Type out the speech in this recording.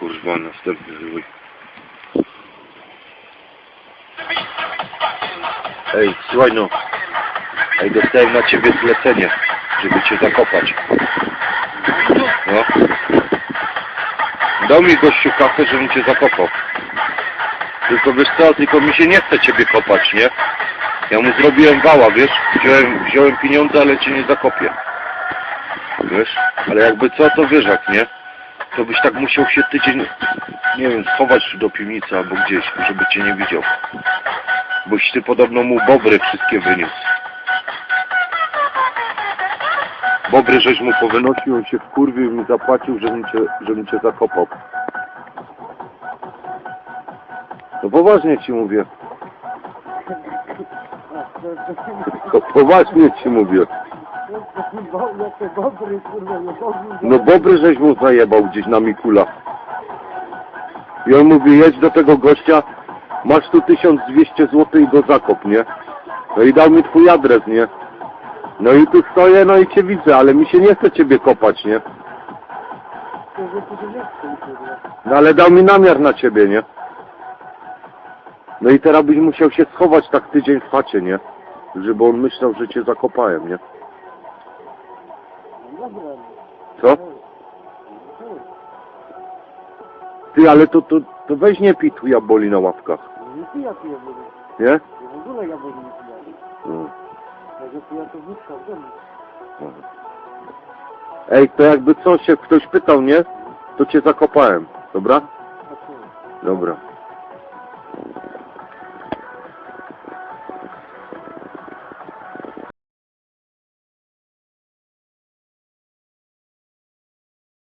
kurwa, następny zwój. Ej, słuchaj no. Ej, dostałem na ciebie zlecenie, żeby cię zakopać. No. Dał mi gościu kasę, żebym cię zakopał. Tylko wiesz co, tylko mi się nie chce ciebie kopać, nie? Ja mu zrobiłem wała, wiesz? Wziąłem, wziąłem pieniądze, ale cię nie zakopię. Wiesz? Ale jakby co, to wiesz jak, nie? To byś tak musiał się tydzień, nie wiem, schować do piwnicy albo gdzieś, żeby cię nie widział. Boś ty podobno mu bobry wszystkie wyniósł. Bobry żeś mu powynosił, on się wkurwił i mi zapłacił, żebym cię, żebym cię zakopał. No poważnie ci mówię. To poważnie ci mówię. No bobry żeś mu zajebał gdzieś na Mikula. I on mówi, jedź do tego gościa, masz tu 1200 zł i go zakop, nie? No i dał mi twój adres, nie? No i tu stoję, no i cię widzę, ale mi się nie chce ciebie kopać, nie? No ale dał mi namiar na ciebie, nie? No i teraz byś musiał się schować tak tydzień w chacie, nie? Żeby on myślał, że cię zakopałem, nie? No. Co? Ty, ale to, to, to weź nie pij tu jaboli na ławkach, Nie pija tu jabłoni. nie? Ja w ogóle jabłoni nie pija. Mm. Jak pija to wódka w domu. Ej, to jakby coś, jak ktoś pytał, nie? To cię zakopałem, dobra? Co? Dobra.